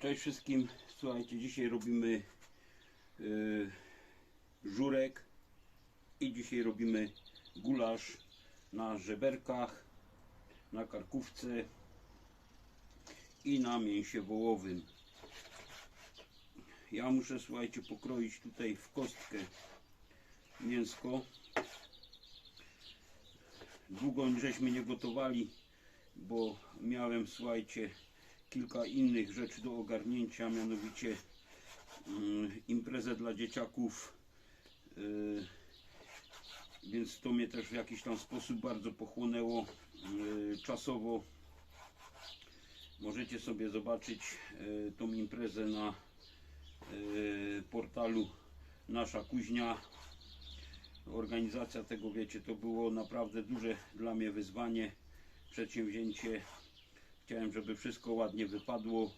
Cześć wszystkim. Słuchajcie, dzisiaj robimy y, żurek i dzisiaj robimy gulasz na żeberkach, na karkówce i na mięsie wołowym. Ja muszę, słuchajcie, pokroić tutaj w kostkę mięsko. Długo żeśmy nie gotowali, bo miałem, słuchajcie, kilka innych rzeczy do ogarnięcia, mianowicie mm, imprezę dla dzieciaków. y, Więc to mnie też w jakiś tam sposób bardzo pochłonęło y, czasowo. Możecie sobie zobaczyć y, tą imprezę na portalu Nasza Kuźnia. Organizacja tego, wiecie, to było naprawdę duże dla mnie wyzwanie, przedsięwzięcie. Chciałem, żeby wszystko ładnie wypadło.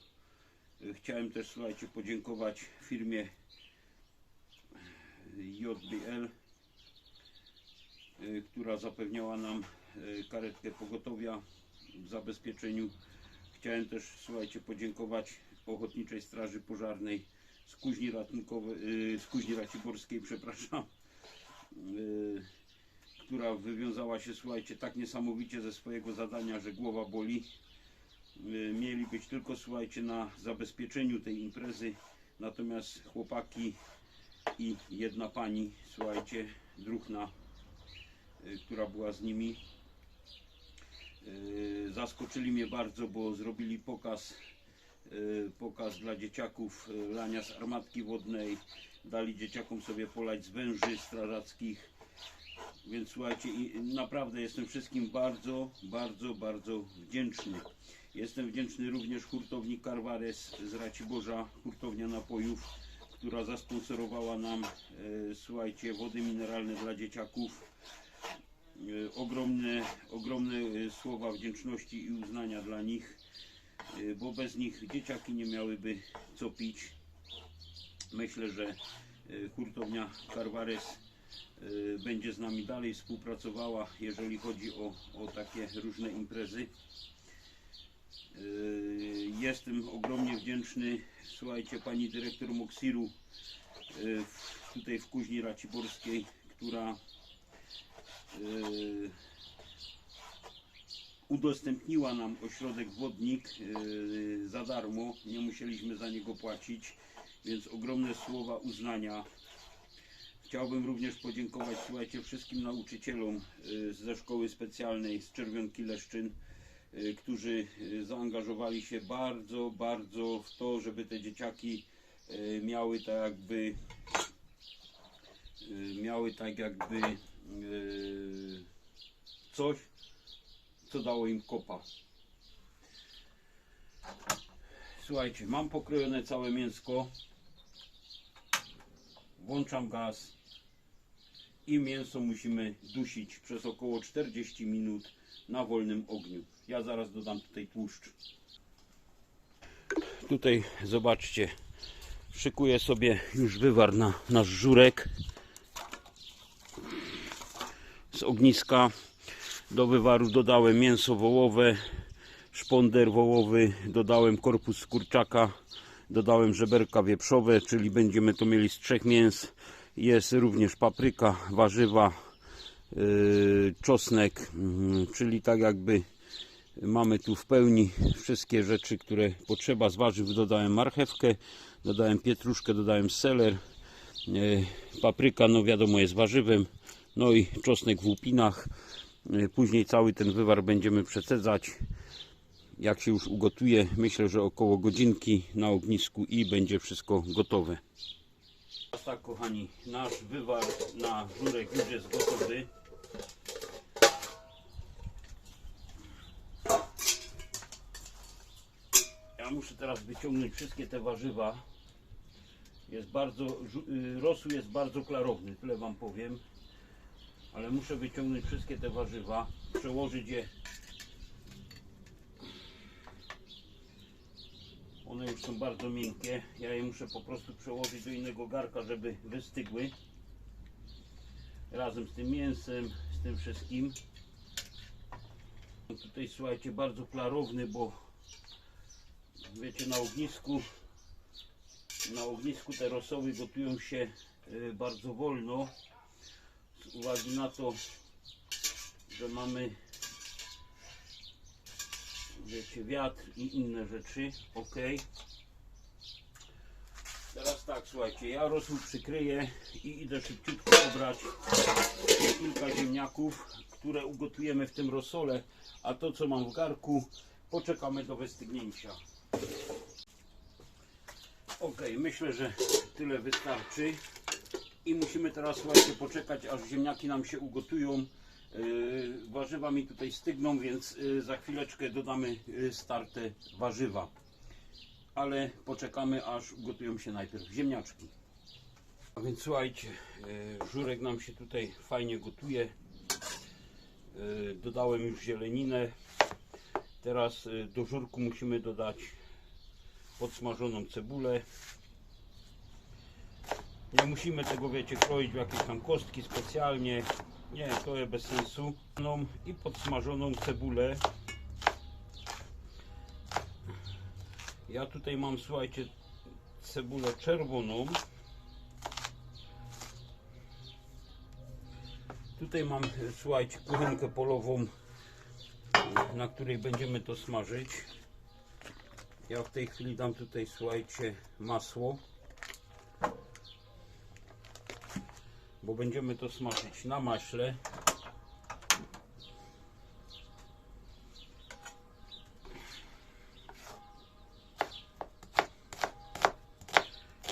Chciałem też, słuchajcie, podziękować firmie JBL, y, która zapewniała nam y, karetkę pogotowia w zabezpieczeniu. Chciałem też, słuchajcie, podziękować Ochotniczej Straży Pożarnej z Kuźni Ratunkowej, y, z Kuźni Raciborskiej, przepraszam, która wywiązała się, słuchajcie, tak niesamowicie ze swojego zadania, że głowa boli. Y, Mieli być tylko, słuchajcie, na zabezpieczeniu tej imprezy, natomiast chłopaki i jedna pani, słuchajcie, druhna, y, która była z nimi, y, zaskoczyli mnie bardzo, bo zrobili pokaz pokaz dla dzieciaków lania z armatki wodnej, dali dzieciakom sobie polać z węży strażackich, więc słuchajcie, naprawdę jestem wszystkim bardzo, bardzo, bardzo wdzięczny. Jestem wdzięczny również hurtowni Carvares z Raciborza, hurtownia napojów, która zasponsorowała nam, e, słuchajcie, wody mineralne dla dzieciaków. E, ogromne, ogromne e, słowa wdzięczności i uznania dla nich, e, bo bez nich dzieciaki nie miałyby co pić. Myślę, że e, hurtownia Carvares e, będzie z nami dalej współpracowała, jeżeli chodzi o, o takie różne imprezy. Yy, Jestem ogromnie wdzięczny, słuchajcie, pani dyrektor Moksiru w- tutaj w Kuźni Raciborskiej, która yy, udostępniła nam ośrodek wodnik za darmo, nie musieliśmy za niego płacić, więc ogromne słowa uznania. Chciałbym również podziękować, słuchajcie, wszystkim nauczycielom ze szkoły specjalnej z Czerwionki Leszczyn, którzy y, zaangażowali się bardzo, bardzo w to, żeby te dzieciaki y, miały tak jakby y, miały tak jakby y, coś, co dało im kopa. Słuchajcie, mam pokrojone całe mięsko. Włączam gaz i mięso musimy dusić przez około 40 minut na wolnym ogniu. Ja zaraz dodam tutaj tłuszcz. Tutaj zobaczcie, szykuję sobie już wywar na nasz żurek z ogniska. Do wywaru dodałem mięso wołowe, szponder wołowy, dodałem korpus kurczaka, dodałem żeberka wieprzowe, czyli będziemy to mieli z trzech mięs. Jest również papryka, warzywa, czosnek, mm, czyli tak jakby mamy tu w pełni wszystkie rzeczy, które potrzeba. Z warzyw dodałem marchewkę, dodałem pietruszkę, dodałem seler, yy, papryka, no wiadomo jest warzywem, no i czosnek w łupinach. Yy, Później cały ten wywar będziemy przecedzać. Jak się już ugotuje, myślę, że około godzinki na ognisku i będzie wszystko gotowe. Tak kochani, nasz wywar na żurek już jest gotowy. Muszę teraz wyciągnąć wszystkie te warzywa. Jest bardzo, y, rosół jest bardzo klarowny, tyle wam powiem. Ale muszę wyciągnąć wszystkie te warzywa, przełożyć je. One już są bardzo miękkie. Ja je muszę po prostu przełożyć do innego garka, żeby wystygły. Razem z tym mięsem, z tym wszystkim. Tutaj słuchajcie, bardzo klarowny, bo wiecie, na ognisku, na ognisku te rosoły gotują się y, bardzo wolno z uwagi na to, że mamy wiecie, wiatr i inne rzeczy, ok. Teraz tak, słuchajcie, ja rosół przykryję i idę szybciutko obrać kilka ziemniaków, które ugotujemy w tym rosole, a to co mam w garku poczekamy do wystygnięcia. Ok, myślę, że tyle wystarczy i musimy teraz słuchajcie poczekać aż ziemniaki nam się ugotują. Yy, warzywa mi tutaj stygną, więc yy, za chwileczkę dodamy yy, starte warzywa. Ale poczekamy aż ugotują się najpierw ziemniaczki. A więc słuchajcie, żurek nam się tutaj fajnie gotuje. Dodałem już zieleninę. Teraz do żurku musimy dodać podsmażoną cebulę. Nie musimy tego, wiecie, kroić w jakieś tam kostki specjalnie. Nie, to jest bez sensu. I podsmażoną cebulę. Ja tutaj mam, słuchajcie, cebulę czerwoną. Tutaj mam, słuchajcie, kuchenkę polową, na której będziemy to smażyć. Ja w tej chwili dam tutaj, słuchajcie, masło. Bo będziemy to smażyć na maśle.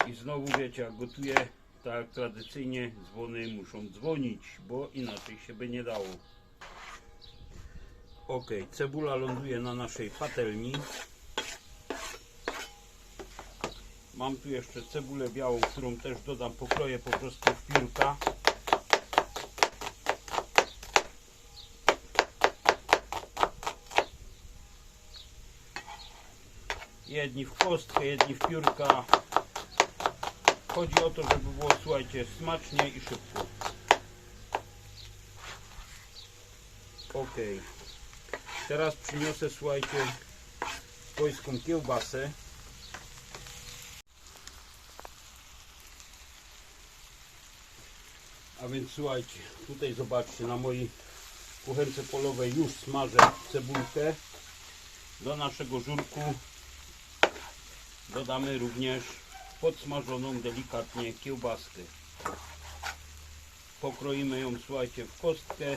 I znowu wiecie, jak gotuję, tak tradycyjnie dzwony muszą dzwonić, bo inaczej się by nie dało. Ok, cebula ląduje na naszej patelni. Mam tu jeszcze cebulę białą, którą też dodam, pokroję po prostu w piórka. Jedni w kostkę, jedni w piórka. Chodzi o to, żeby było, słuchajcie, smacznie i szybko. Ok. Teraz przyniosę, słuchajcie, swojską kiełbasę. A więc słuchajcie, tutaj zobaczcie, na mojej kuchence polowej już smażę cebulkę. Do naszego żurku dodamy również podsmażoną delikatnie kiełbaskę. Pokroimy ją, słuchajcie, w kostkę.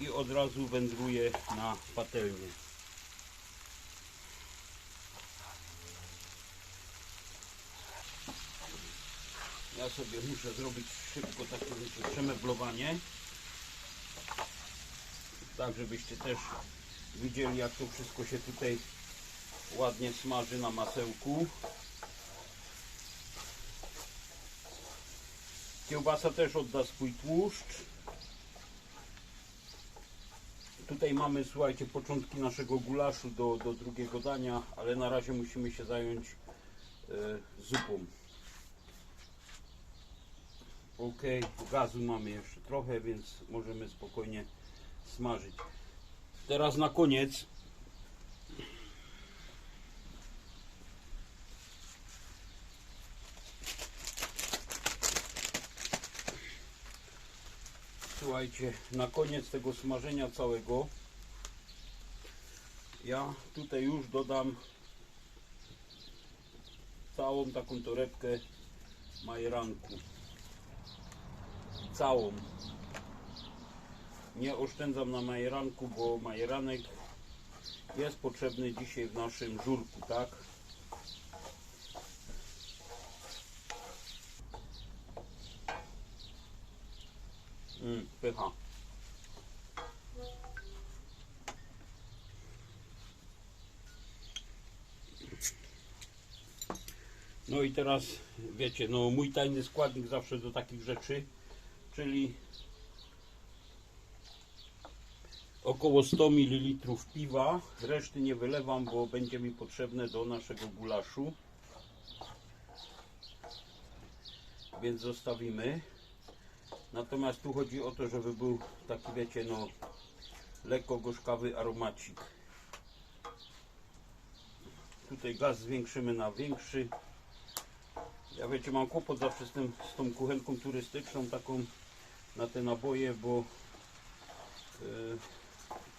I od razu wędruje na patelnię. Sobie muszę zrobić szybko takie wiecie, przemeblowanie. Tak, żebyście też widzieli jak to wszystko się tutaj ładnie smaży na masełku. Kiełbasa też odda swój tłuszcz. Tutaj mamy, słuchajcie, początki naszego gulaszu do, do drugiego dania, ale na razie musimy się zająć e, zupą. Ok, gazu mamy jeszcze trochę, więc możemy spokojnie smażyć. Teraz na koniec Słuchajcie, na koniec tego smażenia całego ja tutaj już dodam całą taką torebkę majeranku całą. Nie oszczędzam na majeranku, bo majeranek jest potrzebny dzisiaj w naszym żurku, tak? Mm, pycha. No i teraz wiecie, no mój tajny składnik zawsze do takich rzeczy, czyli około 100 ml piwa. Reszty nie wylewam, bo będzie mi potrzebne do naszego gulaszu. Więc zostawimy. Natomiast tu chodzi o to, żeby był taki, wiecie, no lekko gorzkawy aromacik. Tutaj gaz zwiększymy na większy. Ja wiecie, mam kłopot zawsze z, tym, z tą kuchenką turystyczną, taką na te naboje, bo y,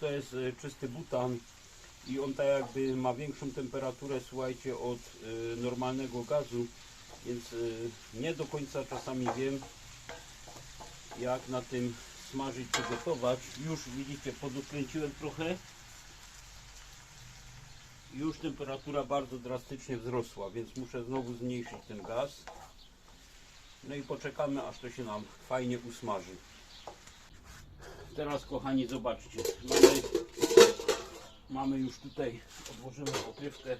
to jest y, czysty butan i on tak jakby ma większą temperaturę, słuchajcie, od y, normalnego gazu, więc nie do końca czasami wiem, jak na tym smażyć, czy gotować. Już widzicie, podkręciłem trochę. Już temperatura bardzo drastycznie wzrosła, więc muszę znowu zmniejszyć ten gaz. No i poczekamy, aż to się nam fajnie usmaży. Teraz, kochani, zobaczcie. Mamy, mamy już tutaj, odłożymy pokrywkę.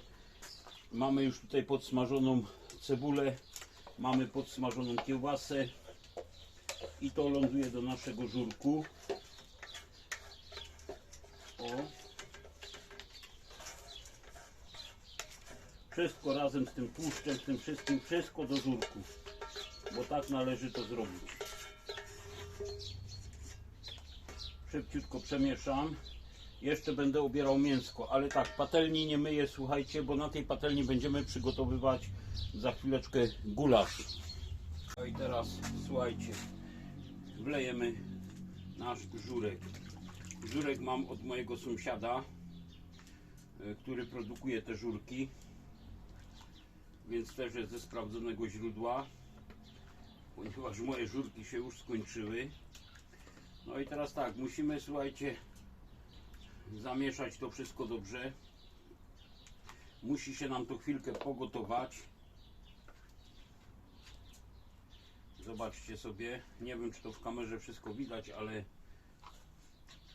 Mamy już tutaj podsmażoną cebulę. Mamy podsmażoną kiełbasę. I to ląduje do naszego żurku. O. Wszystko razem z tym tłuszczem, z tym wszystkim, wszystko do żurku. Bo tak należy to zrobić. Szybciutko przemieszam. Jeszcze będę obierał mięsko, ale tak, patelni nie myję, słuchajcie, bo na tej patelni będziemy przygotowywać za chwileczkę gulasz. No i teraz, słuchajcie, wlejemy nasz żurek. Żurek mam od mojego sąsiada, e, który produkuje te żurki, więc też jest ze sprawdzonego źródła, ponieważ moje żurki się już skończyły. No i teraz tak, musimy, słuchajcie, zamieszać to wszystko dobrze. Musi się nam to chwilkę pogotować. Zobaczcie sobie. Nie wiem, czy to w kamerze wszystko widać, ale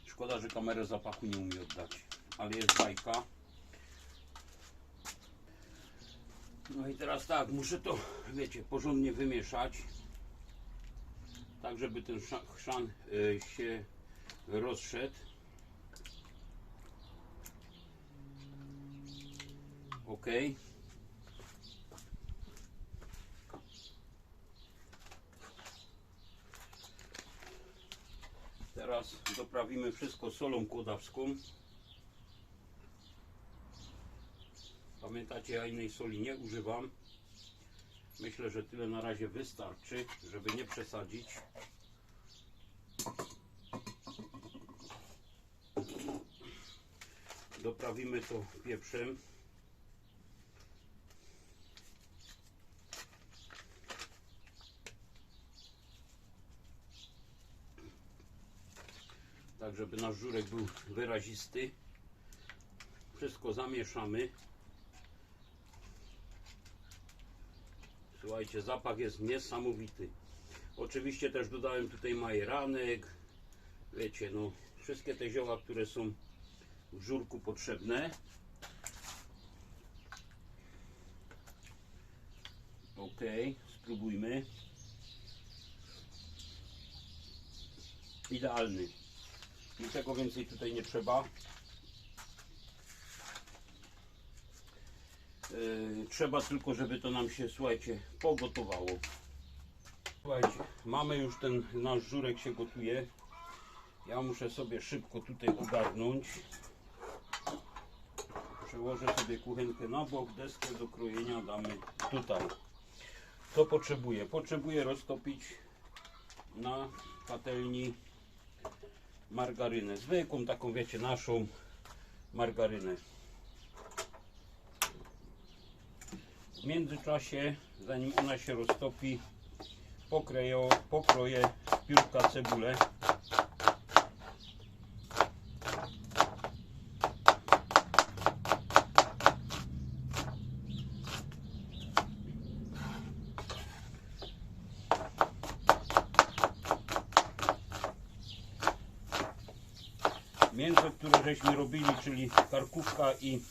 szkoda, że kamera zapachu nie umie oddać. Ale jest bajka. No i teraz tak, muszę to, wiecie, porządnie wymieszać. Tak, żeby ten chrzan y, się rozszedł. Ok. Teraz doprawimy wszystko solą kłodawską. Pamiętacie, ja innej soli nie używam. Myślę, że tyle na razie wystarczy, żeby nie przesadzić. Doprawimy to pieprzem. tak żeby nasz żurek był wyrazisty. Wszystko zamieszamy. Słuchajcie, zapach jest niesamowity. Oczywiście też dodałem tutaj majeranek. Wiecie, no wszystkie te zioła, które są w żurku potrzebne. Ok, spróbujmy. Idealny. Niczego więcej tutaj nie trzeba. Yy, trzeba tylko, żeby to nam się, słuchajcie, pogotowało. Słuchajcie, mamy już ten nasz żurek się gotuje. Ja muszę sobie szybko tutaj ogarnąć. Przełożę sobie kuchenkę na bok, deskę do krojenia damy tutaj. Co potrzebuję? Potrzebuję roztopić na patelni margarynę. Zwykłą, taką wiecie, naszą margarynę. W międzyczasie, zanim ona się roztopi, pokroję, pokroję piórka cebulę. Mięso, które żeśmy robili, czyli karkówka i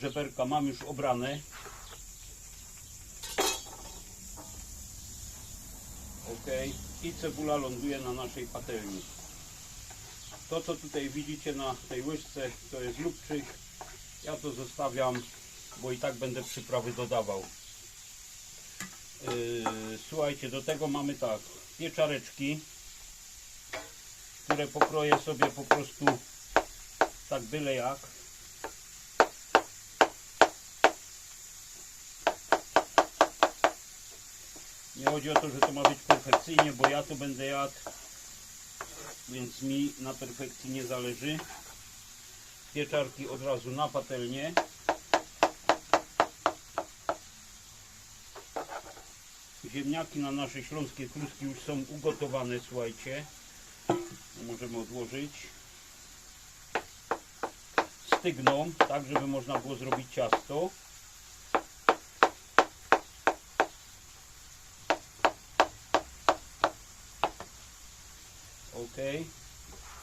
żeberka mam już obrane. Ok, i cebula ląduje na naszej patelni. To co tutaj widzicie na tej łyżce to jest lubczyk. Ja to zostawiam, bo i tak będę przyprawy dodawał. Yy, słuchajcie, do tego mamy tak, pieczareczki, które pokroję sobie po prostu Tak byle jak. Nie chodzi o to, że to ma być perfekcyjnie, bo ja to będę jadł, więc mi na perfekcji nie zależy. Pieczarki od razu na patelnię. Ziemniaki na nasze śląskie kluski już są ugotowane, słuchajcie. Możemy odłożyć. Stygną, tak żeby można było zrobić ciasto. Ok.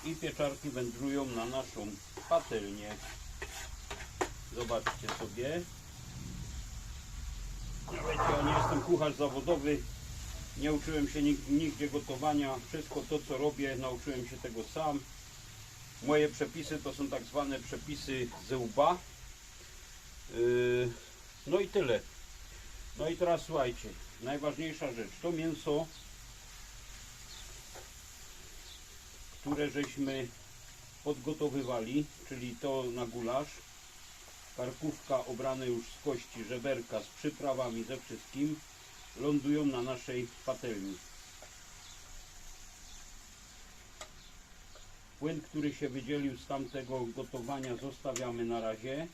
I pieczarki wędrują na naszą patelnię. Zobaczcie sobie. Ja nie jestem kucharz zawodowy. Nie uczyłem się nig- nigdzie gotowania. Wszystko to, co robię, nauczyłem się tego sam. Moje przepisy to są tak zwane przepisy ze łba. Yy, no i tyle. No i teraz słuchajcie, najważniejsza rzecz. To mięso, które żeśmy podgotowywali, czyli to na gulasz. Karkówka obrane już z kości, żeberka z przyprawami, ze wszystkim lądują na naszej patelni. Płyn, który się wydzielił z tamtego gotowania zostawiamy na razie.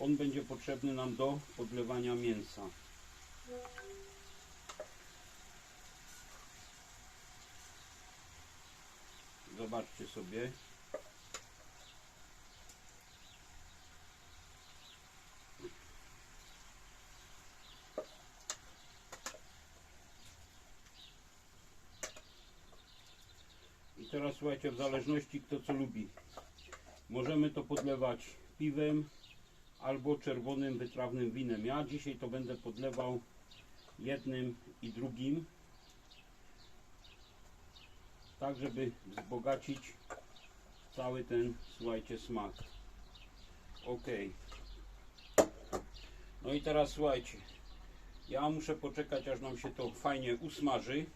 On będzie potrzebny nam do podlewania mięsa. Zobaczcie sobie. Słuchajcie, w zależności kto co lubi. Możemy to podlewać piwem albo czerwonym wytrawnym winem. Ja dzisiaj to będę podlewał jednym i drugim. Tak, żeby wzbogacić cały ten, słuchajcie, smak. Ok. No i teraz słuchajcie. Ja muszę poczekać, aż nam się to fajnie usmaży.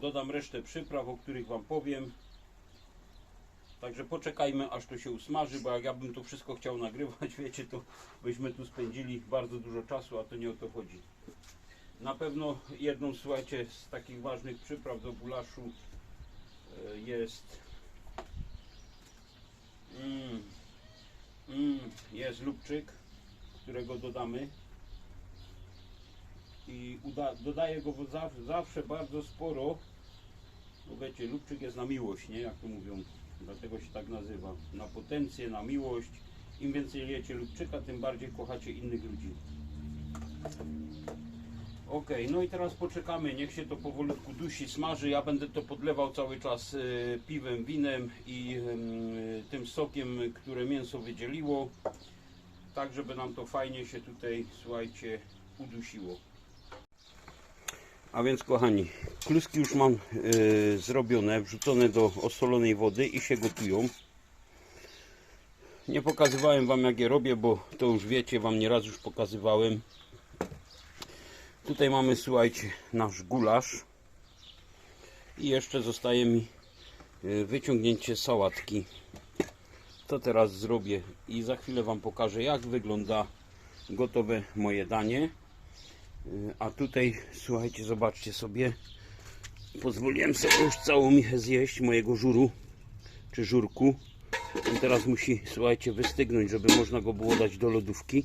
Dodam resztę przypraw, o których Wam powiem. Także poczekajmy, aż to się usmaży, bo jak ja bym to wszystko chciał nagrywać, wiecie, to byśmy tu spędzili bardzo dużo czasu, a to nie o to chodzi. Na pewno jedną, słuchajcie, z takich ważnych przypraw do gulaszu e, jest mm, mm, jest lubczyk, którego dodamy i uda, dodaję go zawsze, zawsze bardzo sporo bo wiecie, lubczyk jest na miłość, nie? Jak to mówią. Dlatego się tak nazywa. Na potencję, na miłość. Im więcej jecie lubczyka, tym bardziej kochacie innych ludzi. Ok, no i teraz poczekamy, niech się to powolutku dusi, smaży. Ja będę to podlewał cały czas e, piwem, winem i tym sokiem, które mięso wydzieliło. Tak, żeby nam to fajnie się tutaj, słuchajcie, udusiło. A więc kochani, kluski już mam e, zrobione, wrzucone do osolonej wody i się gotują. Nie pokazywałem Wam jak je robię, bo to już wiecie, Wam nieraz już pokazywałem. Tutaj mamy, słuchajcie, nasz gulasz. I jeszcze zostaje mi e, wyciągnięcie sałatki. To teraz zrobię i za chwilę Wam pokażę jak wygląda gotowe moje danie. A tutaj, słuchajcie, zobaczcie sobie. Pozwoliłem sobie już całą michę zjeść mojego żuru, czy żurku. On teraz musi, słuchajcie, wystygnąć, żeby można go było dać do lodówki.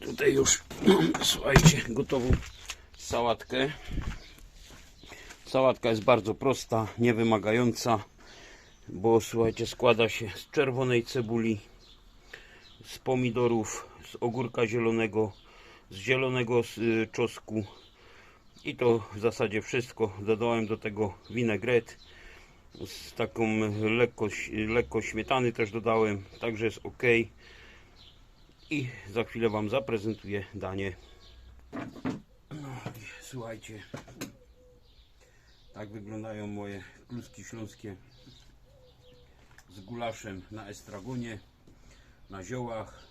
Tutaj już mam, słuchajcie, gotową sałatkę. Sałatka jest bardzo prosta, niewymagająca, bo słuchajcie, składa się z czerwonej cebuli, z pomidorów, z ogórka zielonego, z zielonego y, czosnku i to w zasadzie wszystko. Dodałem do tego winegret z taką lekko, lekko śmietany też dodałem, także jest ok. I za chwilę Wam zaprezentuję danie. No, słuchajcie, tak wyglądają moje kluski śląskie z gulaszem na estragonie na ziołach.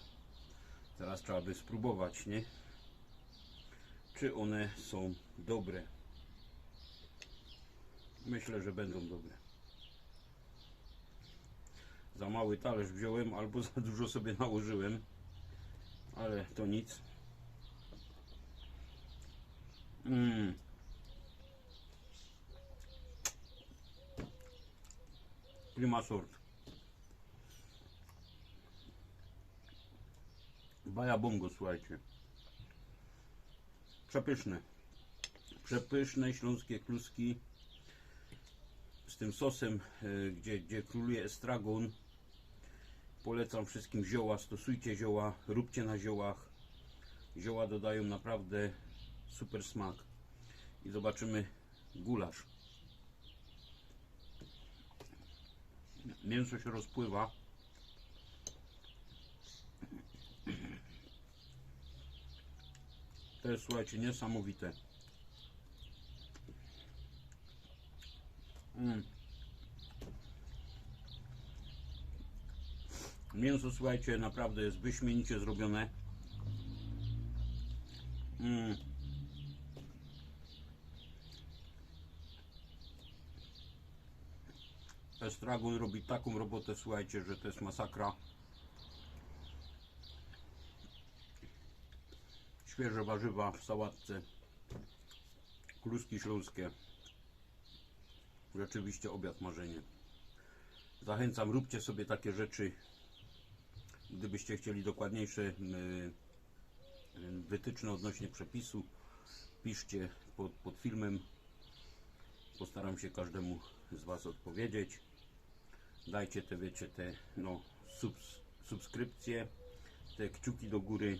Teraz trzeba by spróbować, nie? Czy one są dobre. Myślę, że będą dobre. Za mały talerz wziąłem albo za dużo sobie nałożyłem, ale to nic. Mm. Prima sort. Baja bongo, słuchajcie. Przepyszne. Przepyszne śląskie kluski z tym sosem, e, gdzie, gdzie króluje estragon. Polecam wszystkim zioła, stosujcie zioła, róbcie na ziołach. Zioła dodają naprawdę super smak. I zobaczymy gulasz. Mięso się rozpływa. To jest, słuchajcie, niesamowite. Mm. Mięso, słuchajcie, naprawdę jest wyśmienicie zrobione. Mm. Estragon robi taką robotę, słuchajcie, że to jest masakra. Świeże warzywa w sałatce. Kluski śląskie. Rzeczywiście obiad marzenie. Zachęcam, róbcie sobie takie rzeczy. Gdybyście chcieli dokładniejsze y, wytyczne odnośnie przepisu, piszcie pod, pod filmem. Postaram się każdemu z Was odpowiedzieć. Dajcie te, wiecie, te no, subs, subskrypcje, te kciuki do góry.